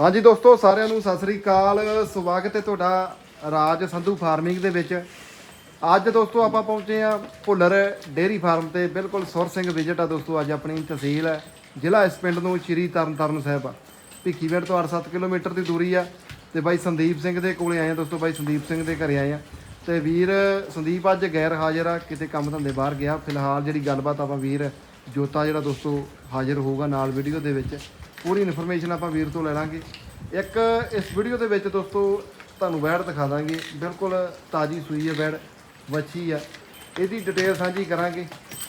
ਹਾਂਜੀ ਦੋਸਤੋ, ਸਾਰਿਆਂ ਨੂੰ ਸਤਿ ਸ੍ਰੀ ਅਕਾਲ। ਸਵਾਗਤ ਹੈ ਤੁਹਾਡਾ ਰਾਜ ਸੰਧੂ ਫਾਰਮਿੰਗ ਦੇ ਵਿੱਚ। ਅੱਜ ਦੋਸਤੋ, ਆਪਾਂ ਪਹੁੰਚੇ ਆ ਭੁੱਲਰ ਡੇਅਰੀ ਫਾਰਮ ਤੇ। ਬਿਲਕੁਲ ਸੁਰ ਸਿੰਘ ਵਿਜਿਟ ਆ ਦੋਸਤੋ, ਅੱਜ ਆਪਣੀ ਤਹਿਸੀਲ ਹੈ। ਜ਼ਿਲ੍ਹਾ ਇਸ ਪਿੰਡ ਨੂੰ ਸ਼੍ਰੀ ਤਰਨਤਾਰਨ ਸਾਹਿਬ ਆ। ਭਿੱਖੀਵਿੰਡ ਤੋਂ 8-7 ਕਿਲੋਮੀਟਰ ਦੀ ਦੂਰੀ ਆ ਤੇ ਬਾਈ ਸੰਦੀਪ ਸਿੰਘ ਦੇ ਕੋਲੇ ਆਏ ਆ ਦੋਸਤੋ, ਬਾਈ ਸੰਦੀਪ ਸਿੰਘ ਦੇ ਘਰੇ ਆਏ ਆ। ਤੇ ਵੀਰ ਸੰਦੀਪ ਅੱਜ ਗੈਰ ਹਾਜ਼ਰ ਆ, ਕਿਤੇ ਕੰਮ ਧੰਦੇ ਬਾਹਰ ਗਿਆ। ਫਿਲਹਾਲ ਜਿਹੜੀ ਗੱਲਬਾਤ ਆਪਾਂ ਵੀਰ ਜੋਤਾ ਜਿਹੜਾ ਦੋਸਤੋ ਹਾਜ਼ਰ ਹੋਊਗਾ ਨਾਲ ਵੀਡੀਓ ਦੇ ਵਿੱਚ ਪੂਰੀ ਇਨਫੋਰਮੇਸ਼ਨ ਆਪਾਂ ਵੀਰ ਤੋਂ ਲੈ ਲਾਂਗੇ। ਇੱਕ ਇਸ ਵੀਡੀਓ ਦੇ ਵਿੱਚ ਦੋਸਤੋ ਤੁਹਾਨੂੰ ਵੈੜ ਦਿਖਾ ਦਾਂਗੇ। ਬਿਲਕੁਲ ਤਾਜੀ ਸੂਈ ਹੈ ਵੈੜ, ਵੱਛੀ ਆ। ਇਹਦੀ ਡਿਟੇਲ ਸਾਂਝੀ ਕਰਾਂਗੇ।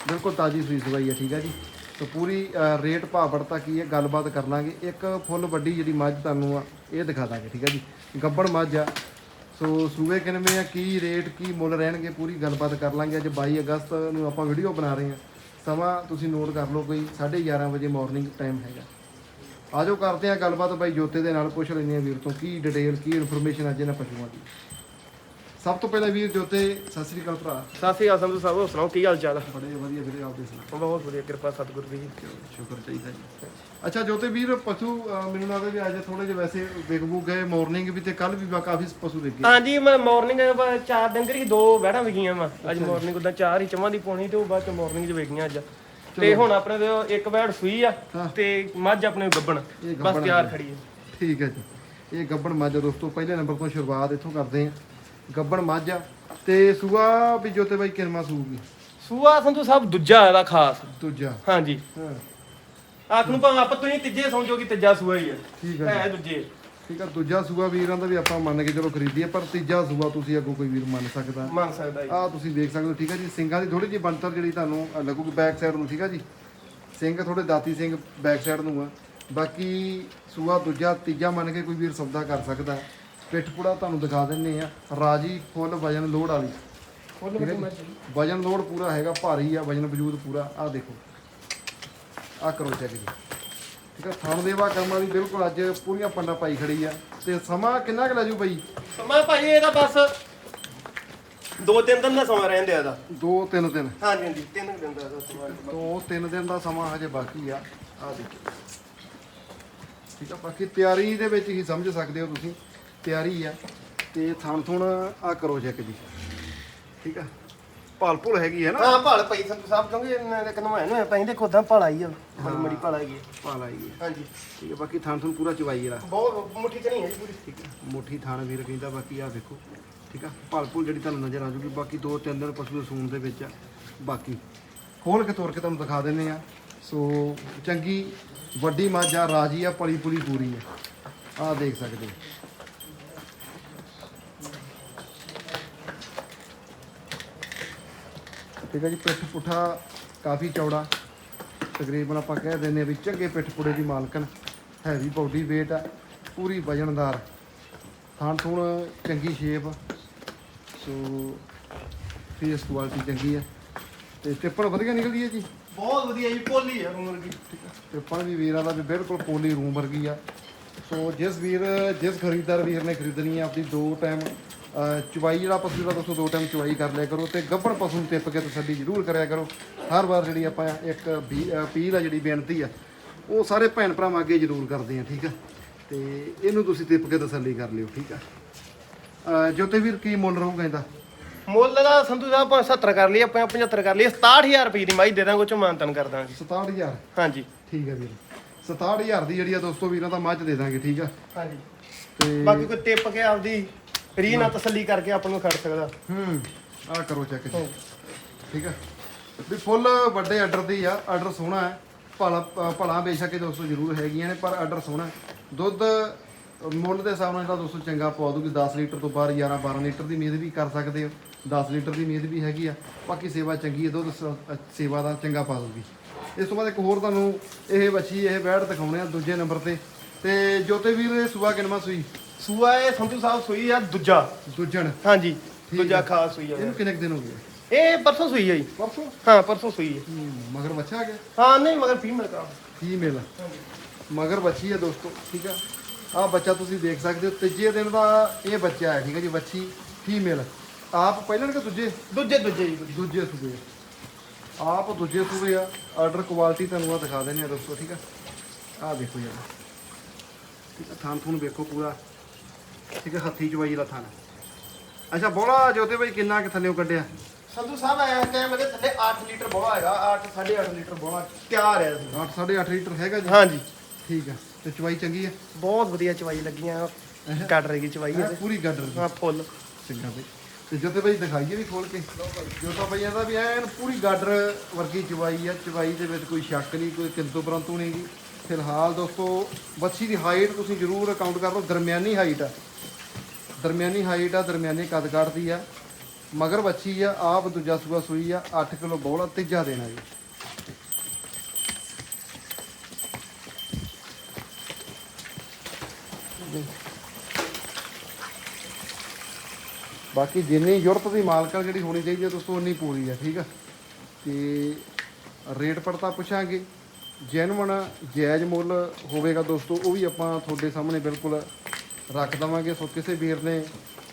ਬਿਲਕੁਲ ਤਾਜੀ ਸੂਈ ਸਵਾਈ ਹੈ ਠੀਕ ਹੈ ਜੀ। ਤਾਂ ਪੂਰੀ ਰੇਟ ਭਾਅ ਵੜਤਾ ਕੀ ਹੈ, ਗੱਲਬਾਤ ਕਰ ਲਾਂਗੇ। ਇੱਕ ਫੁੱਲ ਵੱਡੀ ਜਿਹੜੀ ਮੱਝ ਤੁਹਾਨੂੰ ਆ, ਇਹ ਦਿਖਾ ਦਾਂਗੇ, ਠੀਕ ਆ ਜੀ। ਗੱਬੜ ਮੱਝ ਆ। ਸੋ ਸੂਏ ਕਿਨਵੇਂ ਆ, ਕੀ ਰੇਟ ਕੀ ਮੁੱਲ ਰਹਿਣਗੇ, ਪੂਰੀ ਗੱਲਬਾਤ ਕਰ ਲਾਂਗੇ। ਅੱਜ 22 ਅਗਸਤ ਨੂੰ ਆਪਾਂ ਵੀਡੀਓ ਬਣਾ ਰਹੇ ਹਾਂ ਸਮਾਂ ਤੁਸੀਂ ਨੋਟ ਕਰ ਲਓ ਕੋਈ 11:30 ਵਜੇ ਮਾਰਨਿੰਗ ਟਾਈਮ ਹੈਗਾ। ਆਜੋ ਕਰਦੇ ਆ ਗੱਲਬਾਤ ਬਾਈ ਜੋਤੇ ਦੇ ਨਾਲ ਪੁੱਛ ਲੈਂਦੇ ਆ ਵੀਰ ਤੋਂ ਕੀ ਡਿਟੇਲ ਕੀ ਇਨਫੋਰਮੇਸ਼ਨ ਅੱਜ ਇਹਨਾਂ ਪਸ਼ੂਆਂ ਦੀ। ਸਭ ਤੋਂ ਪਹਿਲਾਂ ਵੀਰ ਜੋਤੇ ਸਤਿ ਸ੍ਰੀ ਅਕਾਲ ਭਰਾ। ਸਤਿ ਸ਼੍ਰੀ ਅਕਾਲ ਸੰਧੂ ਸਾਹਿਬ ਹੋਰ ਸੁਣਾਓ ਕੀ ਹਾਲ ਚਾਲ? ਬੜੇ ਵਧੀਆ ਵੀਰੇ ਆਪਦੇ ਸੁਣਾ ਬਹੁਤ ਵਧੀਆ ਕਿਰਪਾ ਸਤਿਗੁਰੂ ਦੀ। ਸ਼ੁਕਰ ਚਾਹੀਦਾ ਜੀ। ਅੱਛਾ ਜੋਤੇ ਵੀਰ ਪਸ਼ੂ ਅਹ, ਮੈਨੂੰ ਲੱਗਦਾ ਵੀ ਅੱਜ ਥੋੜੇ ਜਿਹਾ ਵੈਸੇ ਵਿਕਬੂ ਗਏ ਮਾਰਨਿੰਗ ਵੀ ਤੇ ਕੱਲ ਵੀ ਵਾ ਕਾਫੀ ਪਸ਼ੂ ਗਏ। ਹਾਂਜੀ ਮੈਂ ਮਾਰਨਿੰਗ ਚਾਰ ਡੰਗਰ ਹੀ ਦੋ ਵਹਿੜਾਂ ਵਿਕੀਆਂ ਵਾ। ਅੱਜ ਮਾਰਨਿੰਗ ਉਦਾਂ ਚਾਰ ਹੀ ਚਵਾਂ ਦੀ ਪੋਣੀ ਤੇ ਉਹ ਬਾਅਦ ਚ ਮਾਰਨਿੰਗ ਚ ਵਿਕੀਆਂ ਅੱਜ। ਤੇ ਹੁਣ ਆਪਣੇ ਦੇ ਇੱਕ ਵਹਿੜ ਸੂਈ ਆ ਤੇ ਮੱਝ ਆਪਣੇ ਗੱਬਣ ਇਹ ਬਸ ਤਿਆਰ ਖੜੀ ਹੈ ਠੀਕ ਹੈ ਜੀ। ਇਹ ਗੱਬਣ ਮੱਝ ਦੋਸਤੋ ਪਹਿਲੇ ਨੰਬਰ ਤੋਂ ਸ਼ੁਰੂਆਤ ਇੱਥੋਂ ਕਰਦੇ ਆ ਗੱਬਣ ਮੱਝ ਆ ਤੇ ਸੂਆ ਵੀ ਜੋਤੇ ਬਾਈ ਕਿਰਮਾ ਸੂਗੀ? ਸੂਆ ਸੰਧੂ ਸਾਹਿਬ ਦੂਜਾ ਇਹਦਾ ਖਾਸ। ਦੂਜਾ। ਹਾਂਜੀ। ਹਾਂ। ਆਖ ਨੂੰ ਭਾਵੇਂ ਆਪਾਂ ਤੁਸੀਂ ਤੀਜੇ ਸਮਝੋ ਕਿ ਤੀਜਾ ਸੂਆ ਹੀ ਆ। ਠੀਕ ਹੈ ਹੈ ਦੂਜੇ। ਠੀਕ ਆ ਦੂਜਾ ਸੂਆ ਵੀਰਾਂ ਦਾ ਵੀ ਆਪਾਂ ਮੰਨ ਕੇ ਚਲੋ ਖਰੀਦੀਏ ਪਰ ਤੀਜਾ ਸੂਆ ਤੁਸੀਂ ਅੱਗੋਂ ਕੋਈ ਵੀਰ ਮੰਨ ਸਕਦਾ। ਮੰਨ ਸਕਦਾ ਜੀ। ਆ ਤੁਸੀਂ ਦੇਖ ਸਕਦੇ ਹੋ ਠੀਕ ਆ ਜੀ ਸਿੰਘਾਂ ਦੀ ਥੋੜੀ ਜਿਹੀ ਬਣਤਰ ਜਿਹੜੀ ਤੁਹਾਨੂੰ ਲੱਗੂਗੀ ਬੈਕ ਸਾਈਡ ਨੂੰ ਠੀਕ ਆ ਜੀ। ਸਿੰਘ ਥੋੜੇ ਦਾਤੀ ਸਿੰਘ ਬੈਕ ਸਾਈਡ ਨੂੰ ਆ। ਬਾਕੀ ਸੂਆ ਦੂਜਾ ਤੀਜਾ ਮੰਨ ਕੇ ਕੋਈ ਵੀਰ ਸੌਦਾ ਕਰ ਸਕਦਾ। ਪਿੱਠ ਪੁੜਾ ਤੁਹਾਨੂੰ ਦਿਖਾ ਦਿੰਨੇ ਆ ਰਾਜੀ ਫੁੱਲ ਵਜਨ ਲੋਡ ਵਾਲੀ। ਫੁੱਲ ਵਜਨ ਲੋਡ ਪੂਰਾ ਹੈਗਾ ਭਾਰੀ ਆ ਵਜਨ ਵਜੂਦ ਪੂਰਾ ਆ ਦੇਖੋ। ਆ ਕਰੋ ਚੈੱਕ ਜੀ। ਥਣ ਦੇਵਾ ਕਰਮਾਂ ਦੀ ਬਿਲਕੁਲ ਅੱਜ ਪੂਰੀਆਂ ਪੰਡਾ ਪਾਈ ਖੜੀ ਆ। ਤੇ ਸਮਾਂ ਕਿੰਨਾ ਕੁ ਲੈ ਜੂ ਬਈ? ਸਮਾਂ ਭਾਈ ਇਹਦਾ ਬਸ ਦੋ ਤਿੰਨ ਦਿਨ ਦਾ ਸਮਾਂ ਰਹਿੰਦੇ ਆ ਦੋ ਤਿੰਨ ਦਿਨ। ਹਾਂਜੀ ਹਾਂਜੀ ਤਿੰਨ ਕੁ ਦਿਨ ਦਾ ਇਹਦਾ ਸਮਾਂ ਦੋ ਤਿੰਨ ਦਿਨ ਦਾ ਸਮਾਂ ਹਜੇ ਬਾਕੀ ਆ। ਆ ਦੇਖੋ ਠੀਕ ਆ ਬਾਕੀ ਤਿਆਰੀ ਦੇ ਵਿੱਚ ਹੀ ਸਮਝ ਸਕਦੇ ਹੋ ਤੁਸੀਂ। ਤਿਆਰੀ ਆ। ਤੇ ਥਣ ਥੁਣ ਆ ਕਰੋ ਚੈੱਕ ਜੀ। ਠੀਕ ਆ। ਭਾਲ ਭੁਲ ਹੈਗੀ ਹੈ ਨਾ। ਹਾਂ ਭਾਲ ਪਈ ਸੰਤੂ ਸਾਹਿਬ ਕਿਉਂਕਿ ਇਹਨਾਂ ਦੇ ਕਨਵਾਏ ਨੂੰ ਪੈਂਦੇ ਖੁਦਾਂ ਭਾਲਾ ਹੀ ਆ ਬੜੀ ਮੜੀ ਭਾਲਾ ਹੀ। ਹੈ ਭਾਲ ਆਈ ਹੈ। ਹਾਂਜੀ। ਠੀਕ ਹੈ ਬਾਕੀ ਥਣ ਥੁਣ ਪੂਰਾ ਚਵਾਈ ਜਿਹੜਾ ਬਹੁਤ ਮੁੱਠੀ ਚ ਨਹੀਂ ਹੈ ਜੀ ਪੂਰੀ। ਠੀਕ ਹੈ ਮੁੱਠੀ ਥਾਣ ਵੀਰ ਕਹਿੰਦਾ ਬਾਕੀ ਆ ਦੇਖੋ। ਠੀਕ ਆ ਭਲ ਭੁਲ ਜਿਹੜੀ ਤੁਹਾਨੂੰ ਨਜ਼ਰ ਆ ਜੂਗੀ ਬਾਕੀ ਦੋ ਤਿੰਨ ਦਿਨ ਪਸ਼ੂ ਦੇ ਸੂਣ ਦੇ ਵਿੱਚ ਆ ਬਾਕੀ। ਖੋਲ ਕੇ ਤੋੜ ਕੇ ਤੁਹਾਨੂੰ ਦਿਖਾ ਦਿੰਨੇ ਆ ਸੋ ਚੰਗੀ ਵੱਡੀ ਮੱਝ ਆ ਰਾਜੀ ਆ ਪਲੀ ਪੁਲੀ ਪੂਰੀ ਆ। ਆ ਦੇਖ ਸਕਦੇ ਠੀਕ ਹੈ ਜੀ ਪਿੱਠ ਪੁੱਠਾ ਕਾਫੀ ਚੌੜਾ। ਤਕਰੀਬਨ ਆਪਾਂ ਕਹਿ ਦਿੰਦੇ ਆ ਵੀ ਚੰਗੇ ਪਿੱਠ ਪੁੜੇ ਦੀ ਮਾਲਕਨ ਹੈਵੀ ਬਾਡੀ weight ਆ ਪੂਰੀ ਵਜਨਦਾਰ। ਥਾਣ ਥੂਣ ਚੰਗੀ ਸ਼ੇਪ ਸੋ ਫੇਸ ਕੁਆਲਿਟੀ ਚੰਗੀ ਆ। ਤੇ ਟਿੱਪਣ ਵਧੀਆ ਨਿਕਲਦੀ ਹੈ ਜੀ? ਬਹੁਤ ਵਧੀਆ ਜੀ ਪੋਲੀ ਆ ਉਮਰ ਦੀ ਟਿੱਪਣ ਵੀ ਵੀਰਾਂ ਦਾ ਵੀ ਬਿਲਕੁਲ ਪੋਲੀ ਰੂਮ ਵਰਗੀ ਆ। ਸੋ ਜਿਸ ਵੀਰ ਜਿਸ ਖਰੀਦਦਾਰ ਵੀਰ ਨੇ ਖਰੀਦਣੀ ਆ ਆਪਣੀ ਦੋ ਟਾਈਮ ਚੁਵਾਈ ਜਿਹੜਾ ਪਸ਼ੂ ਦਾ ਦੋਸਤੋ ਦੋ ਟਾਈਮ ਚੁਵਾਈ ਕਰ ਲਿਆ ਕਰੋ ਤੇ ਗੱਭਣ ਪਸ਼ੂ ਨੂੰ ਟਿੱਪ ਕੇ ਤਸੱਲੀ ਜ਼ਰੂਰ ਕਰਿਆ ਕਰੋ। ਹਰ ਵਾਰ ਜਿਹੜੀ ਆਪਾਂ ਇੱਕ ਅਪੀਲ ਆ ਜਿਹੜੀ ਬੇਨਤੀ ਆ ਉਹ ਸਾਰੇ ਭੈਣ ਭਰਾਵਾਂ ਅੱਗੇ ਜ਼ਰੂਰ ਕਰਦੇ ਆ ਠੀਕ ਆ? ਤੇ ਇਹਨੂੰ ਤੁਸੀਂ ਟਿੱਪ ਕੇ ਤਸੱਲੀ ਕਰ ਲਿਓ ਠੀਕ ਆ? ਜੋਤੇ ਵੀਰ ਕੀ ਮੁੱਲ ਰਹੂਗਾ ਇਹਦਾ? ਮੁੱਲ ਦਾ ਸੰਤੂ ਸਾਹਿਬ ਆਪਾਂ 70 ਕਰ ਲਈ ਆਪਾਂ 75 ਕਰ ਲਈ 67000 ਰੁਪਏ ਦੀ ਮਾਈ ਦੇ ਦਾਂਗੇ ਉਹ ਚੋਂ ਮਾਨਤਨ ਕਰ ਦਾਂਗੇ। 67000 ਹਾਂਜੀ। ਠੀਕ ਆ ਵੀਰ। 67000 ਦੀ ਜਿਹੜੀ ਆ ਦੋਸਤੋ ਵੀਰਾਂ ਦਾ ਮੱਝ ਦੇ ਦਾਂਗੇ ਠੀਕ ਆ? ਹਾਂਜੀ। ਤੇ ਬਾਕੀ ਕੋਈ ਟਿੱਪ ਕੇ ਆਪਦੀ ਰੀ ਨਾਲ ਤਸੱਲੀ ਕਰਕੇ ਆਪਾਂ ਨੂੰ ਖੜ ਸਕਦਾ। ਹੂੰ ਆ ਕਰੋ ਚੈੱਕ ਜੀ। ਠੀਕ ਆ? ਵੀ ਫੁੱਲ ਵੱਡੇ ਆਰਡਰ ਦੀ ਆ ਆਰਡਰ ਸੋਹਣਾ ਹੈ। ਭਲਾ ਭਲਾ ਬੇਸ਼ੱਕ ਇਹ ਦੋਸਤੋ ਜ਼ਰੂਰ ਹੈਗੀਆਂ ਨੇ ਪਰ ਆਰਡਰ ਸੋਹਣਾ ਹੈ। ਦੁੱਧ ਮੁੱਲ ਦੇ ਹਿਸਾਬ ਨਾਲ ਜਿਹੜਾ ਦੋਸਤੋ ਚੰਗਾ ਪਵਾ ਦੂਗੀ 10 ਲੀਟਰ ਤੋਂ ਬਾਹਰ 11 12 ਲੀਟਰ ਦੀ ਉਮੀਦ ਵੀ ਕਰ ਸਕਦੇ ਹੋ। 10 ਲੀਟਰ ਦੀ ਉਮੀਦ ਵੀ ਹੈਗੀ ਆ। ਬਾਕੀ ਸੇਵਾ ਚੰਗੀ ਹੈ ਦੁੱਧ ਸ- ਸੇਵਾ ਦਾ ਚੰਗਾ ਪਾ ਦੂਗੀ ਇਸ ਤੋਂ ਬਾਅਦ ਇੱਕ ਹੋਰ ਤੁਹਾਨੂੰ ਇਹ ਬੱਚੀ ਇਹ ਬੈੜ ਦਿਖਾਉਣੇ ਆ ਦੂਜੇ ਨੰਬਰ ਤੇ। ਤੇ ਜੋਤੇ ਵੀਰ ਇਹ ਸੁਬਾ ਕਿਨਮਾ ਸੂਈ? ਸੂਆ ਇਹ ਸੰਤੂ ਸਾਹਿਬ ਸੂਈ ਆ ਦੂਜਾ। ਦੂਜਣ। ਹਾਂਜੀ ਦੂਜਾ ਖਾਸ ਸੂਈ ਆ ਇਹਨੂੰ ਕਿੰਨੇ ਕੁ ਦਿਨ ਹੋ ਗਏ? ਇਹ ਪਰਸੋਂ ਸੂਈ ਆ ਜੀ। ਪਰਸੋਂ? ਹਾਂ ਪਰਸੋਂ ਸੂਈ ਹੈ ਹੂੰ, ਮਗਰ ਬੱਚਾ ਆ ਗਿਆ? ਹਾਂ ਨਹੀਂ ਮਗਰ ਫੀਮੇਲ ਕਾ ਫੀਮੇਲ ਮਗਰ ਬੱਚੀ ਹੈ ਦੋਸਤੋ ਠੀਕ ਆ? ਆ ਬੱਚਾ ਤੁਸੀਂ ਦੇਖ ਸਕਦੇ ਹੋ ਤੀਜੇ ਦਿਨ ਦਾ ਇਹ ਬੱਚਾ ਹੈ ਠੀਕ ਹੈ ਜੀ ਬੱਚੀ ਫੀਮੇਲ। ਆਪ ਪਹਿਲਾਂ ਕਿ ਦੂਜੇ? ਦੂਜੇ ਦੂਜੇ ਜੀ ਦੂਜੇ। ਸੂਬੇ ਆ। ਆਪ ਦੂਜੇ ਸੂਬੇ ਆ। ਆਰਡਰ ਕੁਆਲਿਟੀ ਤੁਹਾਨੂੰ ਆ ਦਿਖਾ ਦਿੰਦੇ ਆ ਦੋਸਤੋ ਠੀਕ ਆ? ਆ ਦੇਖੋ ਯਾਰ ਠੀਕ ਹੈ ਥਾਨ ਥੂਨ ਵੇਖੋ ਪੂਰਾ। ਠੀਕ ਹੈ ਹੱਥੀ ਚਵਾਈ ਦਾ ਥਾਨ। ਅੱਛਾ ਬੋਲਾ ਜੋਤੇ ਬਾਈ ਕਿੰਨਾ ਕਿ ਥੱਲੇੋਂ ਕੱਢਿਆ? ਸੰਧੂ ਸਾਹਿਬ ਐਸ ਟਾਈਮ ਇਹਦੇ ਥੱਲੇ 8 ਲੀਟਰ ਬੋਲਾ ਹੈਗਾ 8 8.5 ਲੀਟਰ ਬੋਲਾ ਤਿਆਰ ਹੈ ਜੀ। 8 8.5 ਲੀਟਰ ਹੈਗਾ ਜੀ? ਹਾਂਜੀ। ਠੀਕ ਹੈ ਤੇ ਚਵਾਈ ਚੰਗੀ ਹੈ? ਬਹੁਤ ਵਧੀਆ ਚਵਾਈ ਲੱਗੀਆਂ ਕੱਟ ਰਹੀ ਚਵਾਈ ਹੈਂ, ਪੂਰੀ ਗੱਡਰ ਦੀ ਹਾਂ ਫੁੱਲ। ਚੰਗਾ ਬਈ। ਤੇ ਜੋਤੇ ਬਾਈ ਦਿਖਾਈਏ ਵੀ ਖੋਲ ਕੇ। ਜੋਤਾ ਬਈ ਇਹਦਾ ਵੀ ਐਨ ਪੂਰੀ ਗਾਡਰ ਵਰਗੀ ਚਵਾਈ ਆ। ਚਵਾਈ ਦੇ ਵਿੱਚ ਕੋਈ ਸ਼ੱਕ ਨਹੀਂ ਕੋਈ ਕਿੰਤੂ ਪਰੰਤੂ ਨਹੀਂ ਗੀ ਫਿਲਹਾਲ ਦੋਸਤੋ ਬੱਚੀ ਦੀ ਹਾਈਟ ਤੁਸੀਂ ਜ਼ਰੂਰ ਅਕਾਊਂਟ ਕਰ ਲਓ, ਦਰਮਿਆਨੀ ਹਾਈਟ ਆ। ਦਰਮਿਆਨੀ ਹਾਈਟ ਆ, ਦਰਮਿਆਨੀ ਕੱਦ ਕੱਢਦੀ ਆ। ਮਗਰ ਬੱਚੀ ਆ, ਆਪ ਦੂਜਾ ਸੂਆ ਸੂਈ ਆ 8 ਕਿਲੋ ਬੋਲਾ ਤੀਜਾ ਦੇਣਾ ਜੀ। ਬਾਕੀ ਜਿੰਨੀ ਯੂਰਪ ਦੀ ਮਾਲਕਾ ਜਿਹੜੀ ਹੋਣੀ ਚਾਹੀਦੀ ਹੈ ਦੋਸਤੋ ਉਨੀ ਪੂਰੀ ਹੈ ਠੀਕ ਆ। ਤੇ ਰੇਟ ਪੜਤਾ ਪੁੱਛਾਂਗੇ। ਜੈਨੂਨ ਜਾਇਜ਼ ਮੁੱਲ ਹੋਵੇਗਾ ਦੋਸਤੋ ਉਹ ਵੀ ਆਪਾਂ ਤੁਹਾਡੇ ਸਾਹਮਣੇ ਬਿਲਕੁਲ ਰੱਖ ਦਵਾਂਗੇ। ਸੋ ਕਿਸੇ ਵੀਰ ਨੇ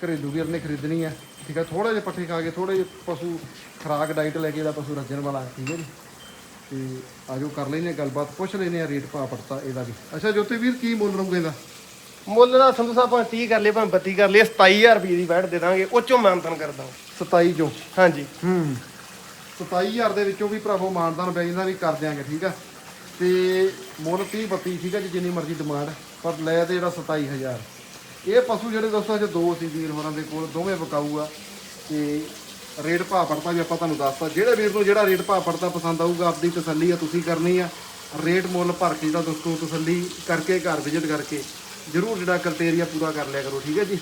ਘਰੇਲੂ ਵੀਰ ਨੇ ਖਰੀਦਣੀ ਹੈ ਠੀਕ ਆ ਥੋੜਾ ਜਿਹਾ ਪੱਠੇ ਖਾ ਕੇ ਥੋੜੇ ਜਿਹੇ ਪਸ਼ੂ ਖਰਾਕ ਡਾਈਟ ਲੈ ਕੇ ਇਹਦਾ ਪਸ਼ੂ ਰੱਜਣ ਵਾਲਾ ਠੀਕ ਹੈ ਜੀ। ਤੇ ਆਜੋ ਕਰ ਲੈਨੇ ਗੱਲਬਾਤ ਪੁੱਛ ਲੈਨੇ ਆ ਰੇਟ ਪਾ ਪੜਤਾ ਇਹਦਾ ਵੀ। ਅੱਛਾ ਜੋਤੀ ਵੀਰ ਕੀ ਮੁੱਲ ਰਹੂਗਾ ਇਹਦਾ? ਮੁੱਲ ਦਾ ਸੰਧੂ ਸਾਹਿਬ ਭਾਵੇਂ 30 ਕਰ ਲਏ ਭਾਵੇਂ 32 ਕਰ ਲਏ 27000 ਰੁਪਏ ਦੀ ਬੈਠ ਦੇ ਦਾਂਗੇ ਉਹ ਚੋਂ ਮਾਨਤਨ ਕਰ ਦਾਂਗੇ 27 ਚੋਂ? ਹਾਂਜੀ। ਹੂੰ। 27000 ਦੇ ਵਿੱਚੋਂ ਵੀ ਭਰਾਵੋ ਮਾਨਦਾਨ ਬੈ ਜਾਂਦਾ ਵੀ ਕਰ ਦਿਆਂਗੇ ਠੀਕ ਆ। ਤੇ ਮੁੱਲ 30 32 ਠੀਕ ਆ ਜੀ ਜਿੰਨੀ ਮਰਜ਼ੀ ਡਿਮਾਂਡ ਪਰ ਲੈ ਤੇ ਜਿਹੜਾ 27000 ਇਹ ਪਸ਼ੂ ਜਿਹੜੇ ਦੋਸਤੋ ਅੱਜ ਦੋ ਸੀ ਵੀਰ ਹੋਰਾਂ ਦੇ ਕੋਲ ਦੋਵੇਂ ਵਿਕਾਊ ਆ ਤੇ ਰੇਟ ਭਾਅ ਪੜਤਾ ਵੀ ਆਪਾਂ ਤੁਹਾਨੂੰ ਦੱਸਤਾ। ਜਿਹੜੇ ਵੀਰ ਨੂੰ ਜਿਹੜਾ ਰੇਟ ਭਾਅ ਪੜਤਾ ਪਸੰਦ ਆਊਗਾ ਆਪਦੀ ਤਸੱਲੀ ਆ ਤੁਸੀਂ ਕਰਨੀ ਆ। ਰੇਟ ਮੁੱਲ ਭਰ ਕੇ ਜਿਹੜਾ ਦੋਸਤੋ ਤਸੱਲੀ ਕਰਕੇ ਘਰ ਵਿਜ਼ਿਟ ਕਰਕੇ ਜਰੂਰ ਜਿਹੜਾ ਕ੍ਰਾਈਟੇਰੀਆ ਪੂਰਾ ਕਰ ਲਿਆ ਕਰੋ ਠੀਕ ਹੈ ਜੀ?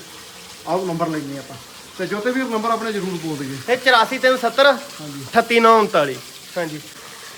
ਆਓ ਨੰਬਰ ਲੈਣੇ ਆਪਾਂ। ਤੇ ਜੋਤੇ ਵੀਰ ਨੰਬਰ ਆਪਣੇ ਜਰੂਰ ਬੋਲ ਦਈਏ। ਇਹ 84370 38939 ਹਾਂਜੀ।